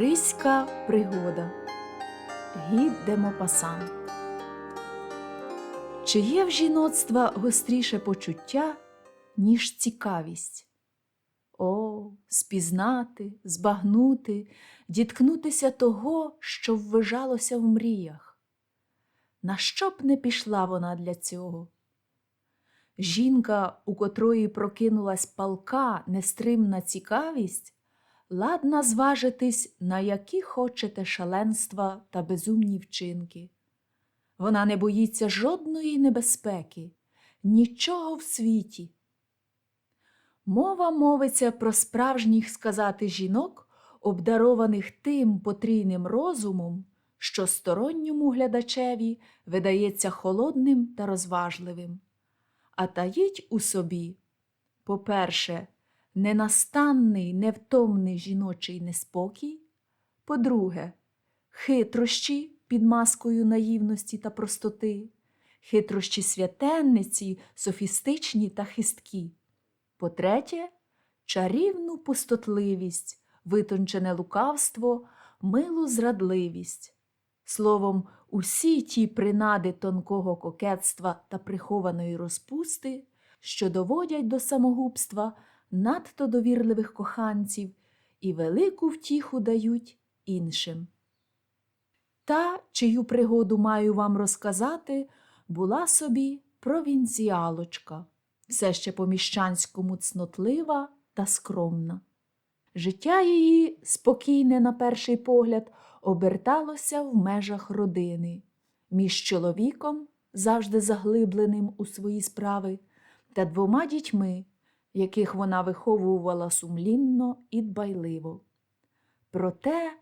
Паризька пригода. Гід де Мопасан. Чи є в жіноцтва гостріше почуття, ніж цікавість? О, спізнати, збагнути, діткнутися того, що ввижалося в мріях. На що б не пішла вона для цього? Жінка, у котрої прокинулась палка, нестримна цікавість, ладна зважитись, на які хочете шаленства та безумні вчинки. Вона не боїться жодної небезпеки, нічого в світі. Мова мовиться про справжніх сказати жінок, обдарованих тим потрійним розумом, що сторонньому глядачеві видається холодним та розважливим, а таїть у собі, по-перше, ненастанний, невтомний жіночий неспокій, по-друге, хитрощі під маскою наївності та простоти, хитрощі святенниці, софістичні та хисткі. По-третє, чарівну пустотливість, витончене лукавство, милу зрадливість. Словом, усі ті принади тонкого кокетства та прихованої розпусти, що доводять до самогубства надто довірливих коханців і велику втіху дають іншим. Та, чию пригоду маю вам розказати, була собі провінціалочка, все ще по міщанському цнотлива та скромна. Життя її, спокійне на перший погляд, оберталося в межах родини, між чоловіком, завжди заглибленим у свої справи, та двома дітьми, яких вона виховувала сумлінно і дбайливо. Проте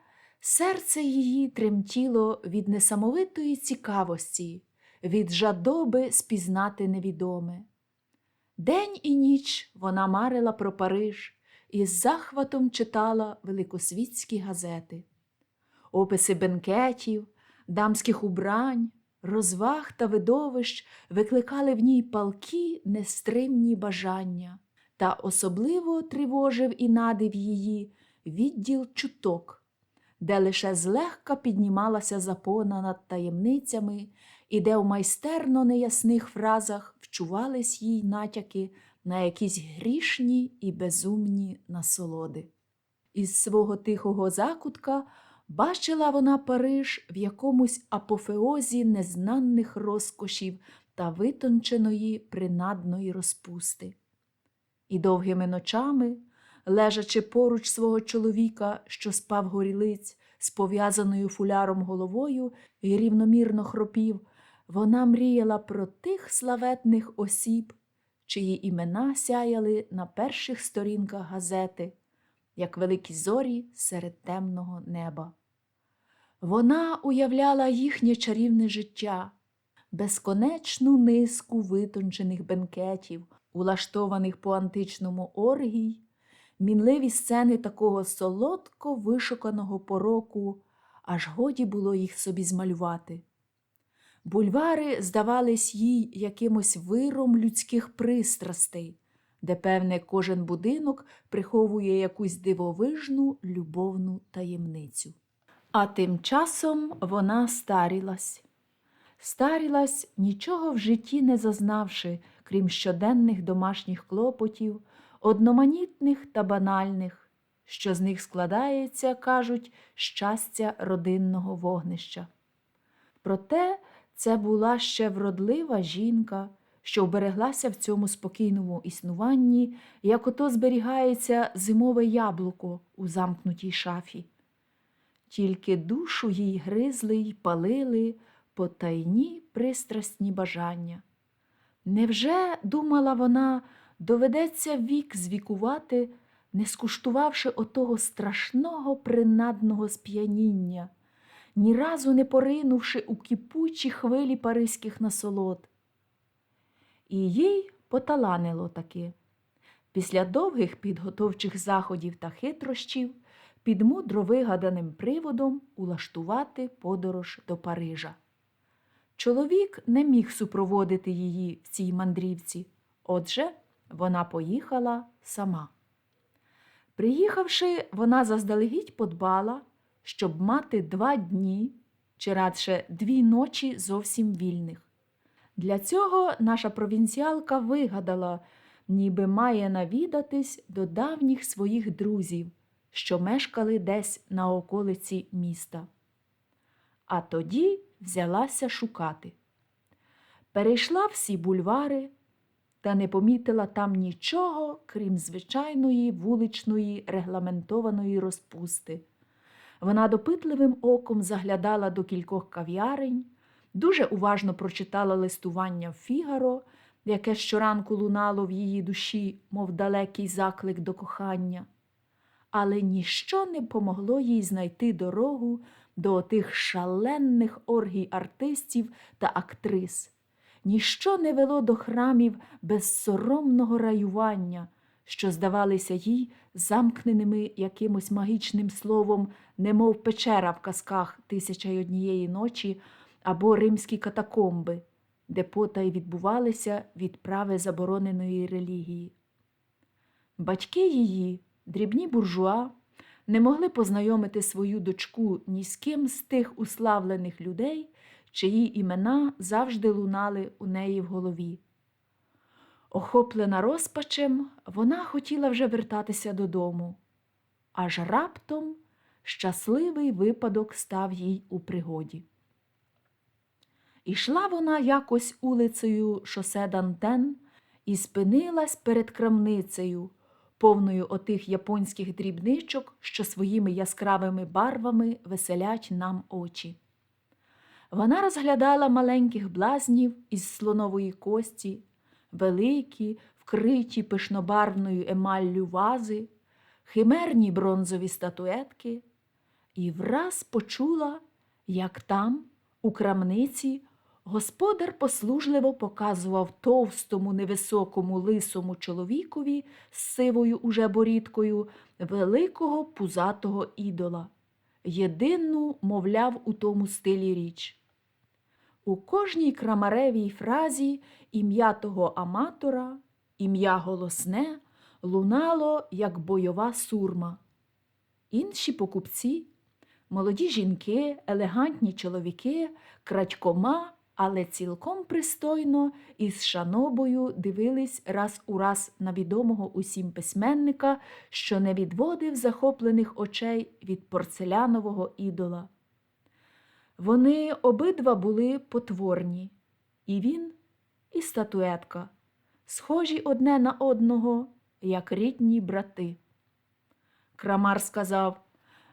серце її тремтіло від несамовитої цікавості, від жадоби спізнати невідоме. День і ніч вона марила про Париж і з захватом читала великосвітські газети, описи бенкетів, дамських убрань, розваг та видовищ викликали в ній палкі нестримні бажання, та особливо тривожив і надив її відділ чуток, де лише злегка піднімалася запона над таємницями і де в майстерно неясних фразах вчувались їй натяки на якісь грішні і безумні насолоди. Із свого тихого закутка бачила вона Париж в якомусь апофеозі незнаних розкошів та витонченої принадної розпусти. І довгими ночами, лежачи поруч свого чоловіка, що спав горілиць з пов'язаною фуляром головою і рівномірно хропів, вона мріяла про тих славетних осіб, чиї імена сяяли на перших сторінках газети, як великі зорі серед темного неба. Вона уявляла їхнє чарівне життя, безконечну низку витончених бенкетів, улаштованих по античному оргій, мінливі сцени такого солодко вишуканого пороку, аж годі було їх собі змалювати. Бульвари здавались їй якимось виром людських пристрастей, де, певне, кожен будинок приховує якусь дивовижну любовну таємницю. А тим часом вона старілась. Старілась, нічого в житті не зазнавши, крім щоденних домашніх клопотів, одноманітних та банальних, що з них складається, кажуть, щастя родинного вогнища. Проте це була ще вродлива жінка, що вбереглася в цьому спокійному існуванні, як ото зберігається зимове яблуко у замкнутій шафі. Тільки душу їй гризли й палили потайні пристрасні бажання. Невже, думала вона, доведеться вік звікувати, не скуштувавши отого страшного принадного сп'яніння, ні разу не поринувши у кипучі хвилі паризьких насолод? І їй поталанило таки. Після довгих підготовчих заходів та хитрощів під мудро вигаданим приводом улаштувати подорож до Парижа. Чоловік не міг супроводити її в цій мандрівці, отже, вона поїхала сама. Приїхавши, вона заздалегідь подбала, щоб мати два дні, чи радше дві ночі зовсім вільних. Для цього наша провінціалка вигадала, ніби має навідатись до давніх своїх друзів, що мешкали десь на околиці міста. А тоді взялася шукати. Перейшла всі бульвари та не помітила там нічого, крім звичайної вуличної регламентованої розпусти. Вона допитливим оком заглядала до кількох кав'ярень, дуже уважно прочитала листування в Фігаро, яке щоранку лунало в її душі, мов далекий заклик до кохання. Але ніщо не помогло їй знайти дорогу до тих шаленних оргій артистів та актрис. Ніщо не вело до храмів безсоромного раювання, що здавалися їй замкненими якимось магічним словом, немов печера в казках Тисяча й однієї ночі або римські катакомби, де потай відбувалися відправи забороненої релігії. Батьки її, дрібні буржуа, не могли познайомити свою дочку ні з ким з тих уславлених людей, чиї імена завжди лунали у неї в голові. Охоплена розпачем, вона хотіла вже вертатися додому, аж раптом щасливий випадок став їй у пригоді. Ішла вона якось улицею шосе Дантен і спинилась перед крамницею, повною отих японських дрібничок, що своїми яскравими барвами веселять нам очі. Вона розглядала маленьких блазнів із слонової кості, великі, вкриті пишнобарвною емаллю вази, химерні бронзові статуетки, і враз почула, як там, у крамниці, господар послужливо показував товстому, невисокому лисому чоловікові з сивою уже борідкою великого пузатого ідола. Єдину, мовляв, у тому стилі річ. У кожній крамаревій фразі ім'я того аматора, ім'я голосне, лунало, як бойова сурма. Інші покупці, молоді жінки, елегантні чоловіки, крадькома, але цілком пристойно і з шанобою дивились раз у раз на відомого усім письменника, що не відводив захоплених очей від порцелянового ідола. Вони обидва були потворні, і він, і статуетка, схожі одне на одного, як рідні брати. Крамар сказав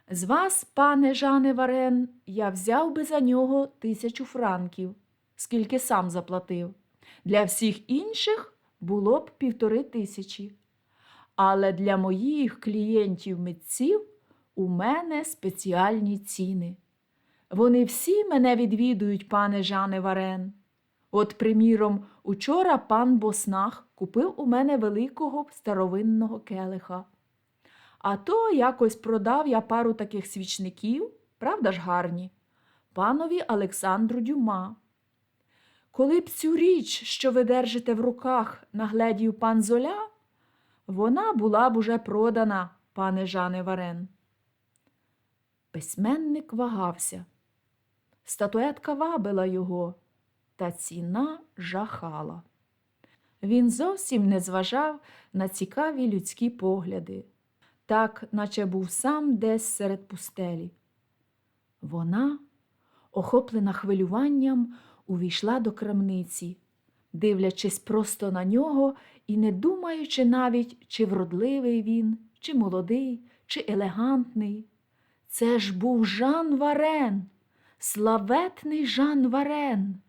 З вас, пане Жане Варен, я взяв би за нього тисячу франків, скільки сам заплатив. Для всіх інших було б півтори тисячі. Але для моїх клієнтів митців у мене спеціальні ціни. Вони всі мене відвідують, пане Жане Варен. От, приміром, учора пан Боснах купив у мене великого старовинного келиха. А то якось продав я пару таких свічників, правда ж гарні, панові Олександру Дюма. Коли б цю річ, що ви держите в руках, нагледів пан Золя, вона була б уже продана, пане Жане Варен. Письменник вагався. Статуетка вабила його, та ціна жахала. Він зовсім не зважав на цікаві людські погляди, так, наче був сам десь серед пустелі. Вона, охоплена хвилюванням, увійшла до крамниці, дивлячись просто на нього і не думаючи навіть, чи вродливий він, чи молодий, чи елегантний. Це ж був Жан Варен славетний Жан Варен.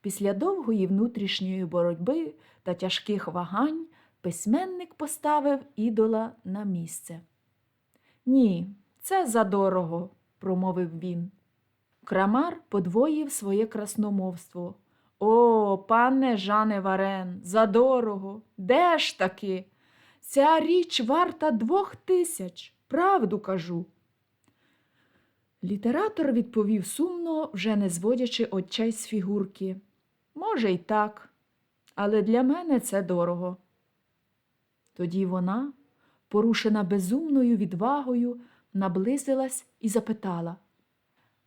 Після довгої внутрішньої боротьби та тяжких вагань письменник поставив ідола на місце. Ні, це задорого, промовив він. Крамар подвоїв своє красномовство. О, пане Жане Варен, задорого, де ж таки? Ця річ варта двох тисяч, правду кажу. Літератор відповів сумно, вже не зводячи очей з фігурки. Може, й так, але для мене це дорого. Тоді вона, порушена безумною відвагою, наблизилась і запитала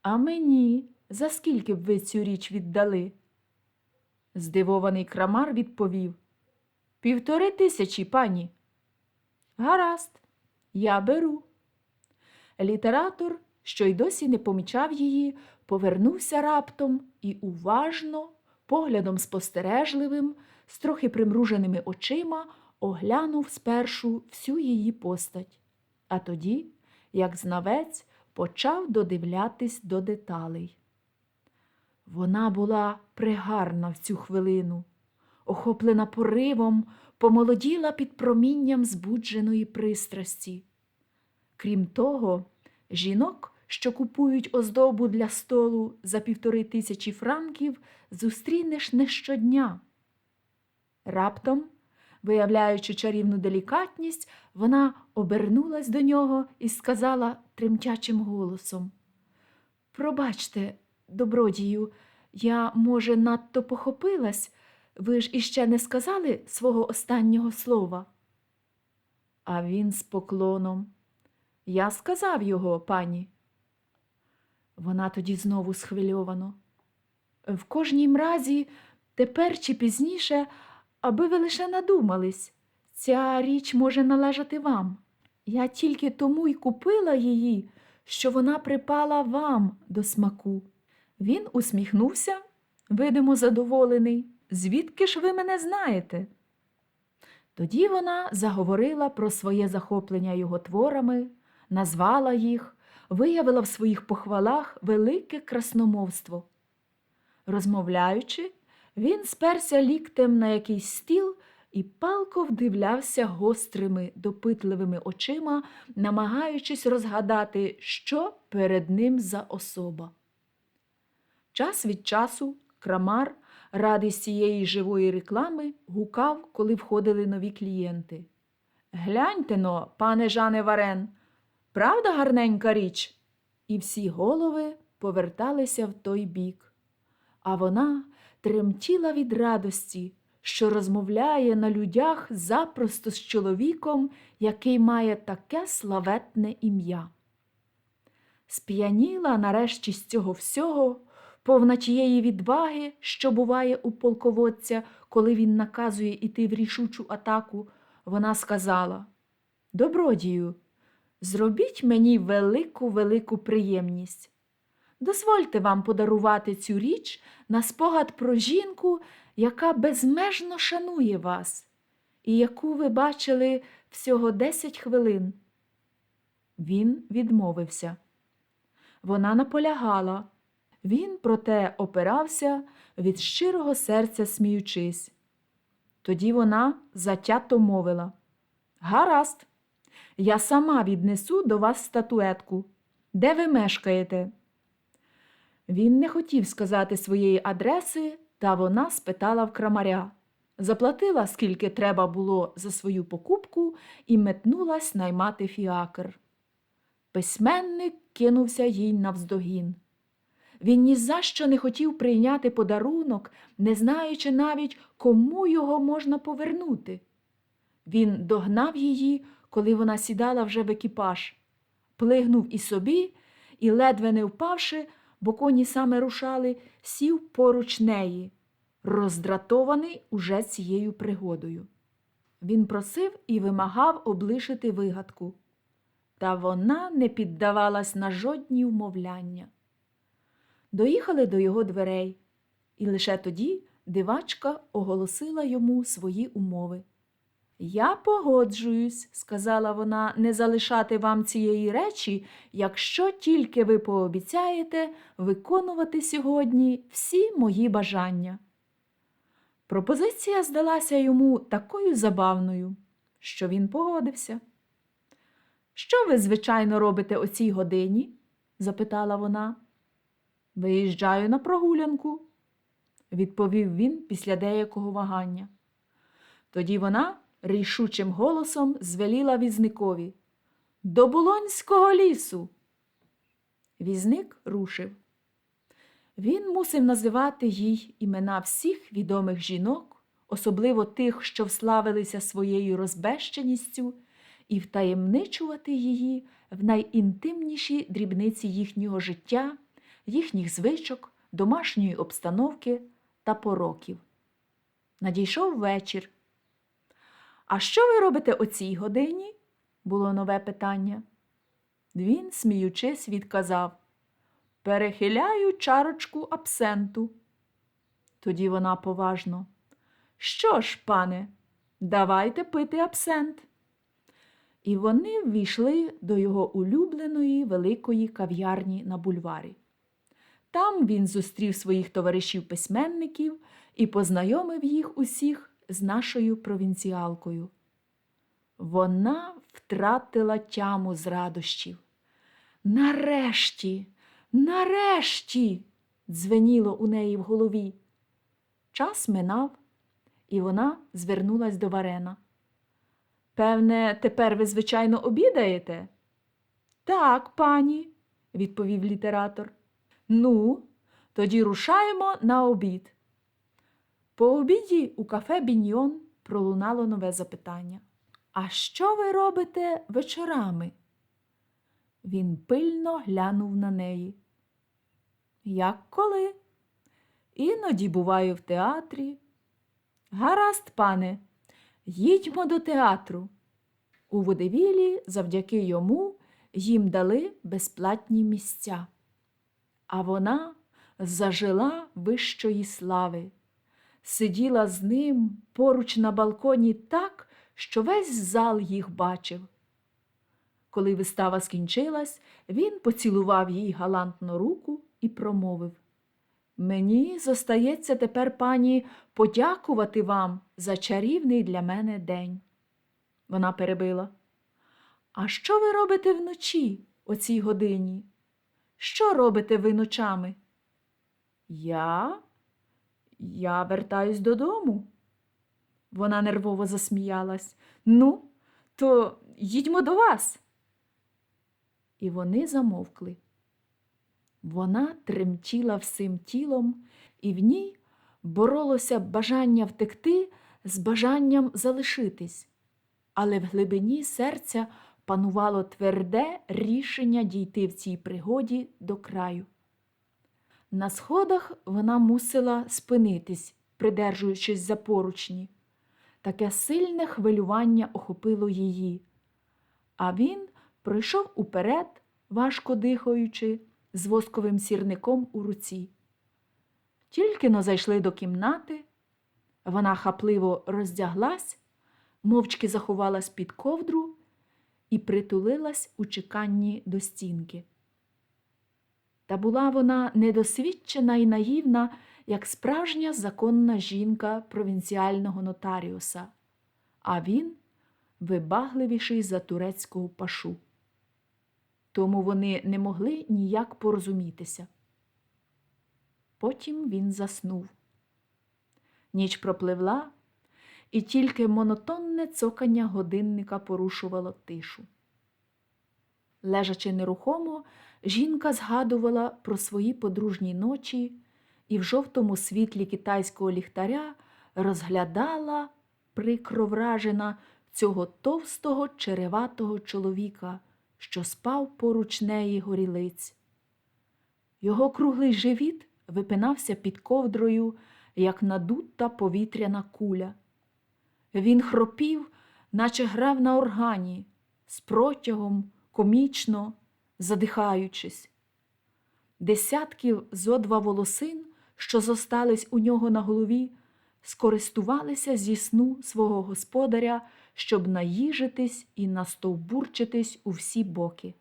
А мені за скільки б ви цю річ віддали? Здивований крамар відповів Півтори тисячі, пані. Гаразд, я беру. Літератор, що й досі не помічав її, повернувся раптом і уважно, поглядом спостережливим, з трохи примруженими очима, оглянув спершу всю її постать, а тоді, як знавець, почав додивлятись до деталей. Вона була пригарна в цю хвилину, охоплена поривом, помолоділа під промінням збудженої пристрасті. Крім того, жінок, що купують оздобу для столу за півтори тисячі франків, зустрінеш не щодня. Раптом, виявляючи чарівну делікатність, вона обернулась до нього і сказала тремтячим голосом Пробачте, добродію, я, може, надто похопилась, ви ж іще не сказали свого останнього слова. А він з поклоном. Я сказав його, пані. Вона тоді знову схвильовано. В кожнім разі, тепер чи пізніше, аби ви лише надумались, ця річ може належати вам. Я тільки тому й купила її, що вона припала вам до смаку. Він усміхнувся, видимо, задоволений. Звідки ж ви мене знаєте? Тоді вона заговорила про своє захоплення його творами, назвала їх, виявила в своїх похвалах велике красномовство. Розмовляючи, він сперся ліктем на якийсь стіл і палко вдивлявся гострими, допитливими очима, намагаючись розгадати, що перед ним за особа. Час від часу крамар, радий цієї живої реклами, гукав, коли входили нові клієнти. Гляньте но, пане Жане Варен, правда гарненька річ? І всі голови поверталися в той бік. А вона тремтіла від радості, що розмовляє на людях запросто з чоловіком, який має таке славетне ім'я. Сп'яніла нарешті з цього всього, повна тієї відваги, що буває у полководця, коли він наказує іти в рішучу атаку, вона сказала Добродію, зробіть мені велику велику приємність. Дозвольте вам подарувати цю річ на спогад про жінку, яка безмежно шанує вас, і яку ви бачили всього десять хвилин. Він відмовився. Вона наполягала. Він, проте, опирався, від щирого серця сміючись. Тоді вона затято мовила Гаразд, я сама віднесу до вас статуетку. Де ви мешкаєте? Він не хотів сказати своєї адреси, та вона спитала в крамаря. Заплатила, скільки треба було за свою покупку, і метнулась наймати фіакр. Письменник кинувся їй навздогін. Він ні за що не хотів прийняти подарунок, не знаючи навіть, кому його можна повернути. Він догнав її, коли вона сідала вже в екіпаж, плигнув і собі і, ледве не впавши, бо коні саме рушали, сів поруч неї, роздратований уже цією пригодою. Він просив і вимагав облишити вигадку, та вона не піддавалась на жодні вмовляння. Доїхали до його дверей, і лише тоді дивачка оголосила йому свої умови. Я погоджуюсь, сказала вона, не залишати вам цієї речі, якщо тільки ви пообіцяєте виконувати сьогодні всі мої бажання. Пропозиція здалася йому такою забавною, що він погодився. Що ви, звичайно, робите о цій годині? запитала вона. Виїжджаю на прогулянку, відповів він після деякого вагання. Тоді вона рішучим голосом звеліла візникові До Булонського лісу. Візник рушив. Він мусив називати їй імена всіх відомих жінок, особливо тих, що вславилися своєю розбещеністю, і втаємничувати її в найінтимніші дрібниці їхнього життя, їхніх звичок, домашньої обстановки та пороків. Надійшов вечір. А що ви робите о цій годині? було нове питання. Він, сміючись, відказав Перехиляю чарочку абсенту. Тоді вона поважно. Що ж, пане, давайте пити абсент. І вони ввійшли до його улюбленої великої кав'ярні на бульварі. Там він зустрів своїх товаришів-письменників і познайомив їх усіх з нашою провінціалкою. Вона втратила тяму з радощів. Нарешті, нарешті, дзвеніло у неї в голові. Час минав, і вона звернулась до Варена. Певне, тепер ви, звичайно, обідаєте? Так, пані, відповів літератор. Ну, тоді рушаємо на обід. По обіді у кафе Біньйон пролунало нове запитання. А що ви робите вечорами? Він пильно глянув на неї. Як коли? Іноді буваю в театрі. Гаразд, пане, їдьмо до театру. У водевілі завдяки йому їм дали безплатні місця. А вона зажила вищої слави, сиділа з ним поруч на балконі так, що весь зал їх бачив. Коли вистава скінчилась, він поцілував їй галантно руку і промовив Мені зостається тепер, пані, подякувати вам за чарівний для мене день. Вона перебила. А що ви робите вночі о цій годині? Що робите ви ночами? Я? Я вертаюсь додому. Вона нервово засміялась. Ну, то їдьмо до вас. І вони замовкли. Вона тремтіла всім тілом, і в ній боролося бажання втекти з бажанням залишитись, але в глибині серця панувало тверде рішення дійти в цій пригоді до краю. На сходах вона мусила спинитись, придержуючись за поручні. Таке сильне хвилювання охопило її, а він пройшов уперед, важко дихаючи, з восковим сірником у руці. Тільки но зайшли до кімнати, вона хапливо роздяглась, мовчки заховалась під ковдру і притулилась у чеканні до стінки. Та була вона недосвідчена і наївна, як справжня законна жінка провінціального нотаріуса, а він вибагливіший за турецького пашу. Тому вони не могли ніяк порозумітися. Потім він заснув. Ніч пропливла, і тільки монотонне цокання годинника порушувало тишу. Лежачи нерухомо, жінка згадувала про свої подружні ночі і в жовтому світлі китайського ліхтаря розглядала, прикро вражена, цього товстого череватого чоловіка, що спав поруч неї горілиць. Його круглий живіт випинався під ковдрою, як надута повітряна куля. Він хропів, наче грав на органі, з протягом, комічно, задихаючись. Десятків зо два волосин, що зостались у нього на голові, скористувалися зі сну свого господаря, щоб наїжитись і настовбурчитись у всі боки.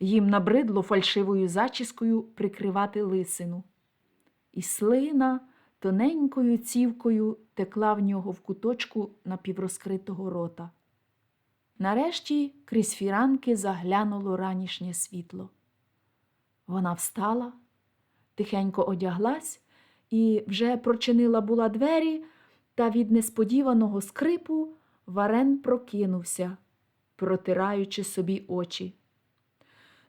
Їм набридло фальшивою зачіскою прикривати лисину. І слина тоненькою цівкою текла в нього в куточку напіврозкритого рота. Нарешті крізь фіранки заглянуло ранішнє світло. Вона встала, тихенько одяглась і вже прочинила була двері, та від несподіваного скрипу Варен прокинувся, протираючи собі очі.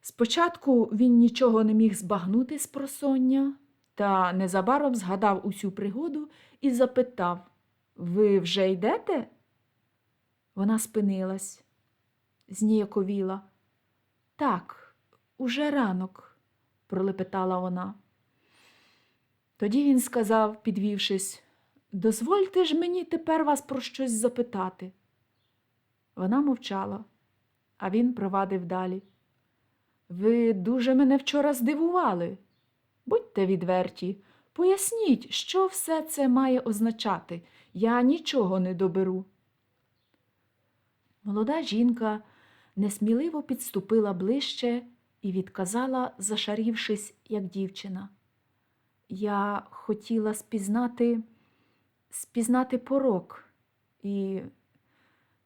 Спочатку він нічого не міг збагнути з просоння, та незабаром згадав усю пригоду і запитав Ви вже йдете? Вона спинилась. зніяковіла. Так, уже ранок, пролепетала вона. Тоді він сказав, підвівшись, дозвольте ж мені тепер вас про щось запитати. Вона мовчала, а він провадив далі. Ви дуже мене вчора здивували. Будьте відверті, поясніть, що все це має означати. Я нічого не доберу. Молода жінка несміливо підступила ближче і відказала, зашарівшись, як дівчина. Я хотіла спізнати, спізнати порок, і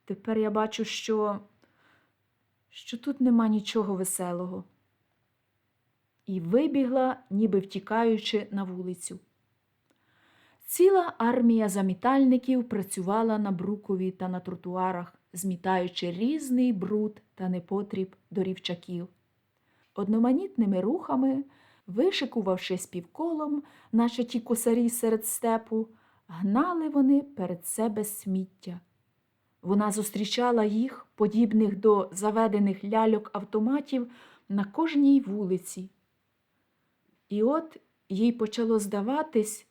тепер я бачу, що, що тут нема нічого веселого. І вибігла, ніби втікаючи на вулицю. Ціла армія замітальників працювала на брукові та на тротуарах, змітаючи різний бруд та непотріб до рівчаків. Одноманітними рухами, вишикувавшись півколом, наче ті косарі серед степу, гнали вони перед себе сміття. Вона зустрічала їх, подібних до заведених ляльок автоматів, на кожній вулиці. І от їй почало здаватись,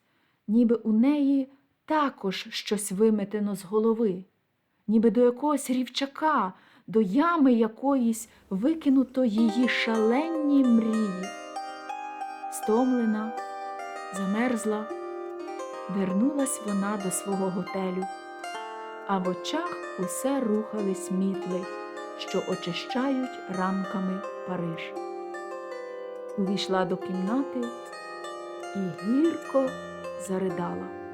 ніби у неї також щось виметено з голови, ніби до якогось рівчака, до ями якоїсь викинуто її шаленні мрії. Стомлена, замерзла, вернулась вона до свого готелю, а в очах усе рухались мітли, що очищають ранками Париж. Увійшла до кімнати і гірко заридала.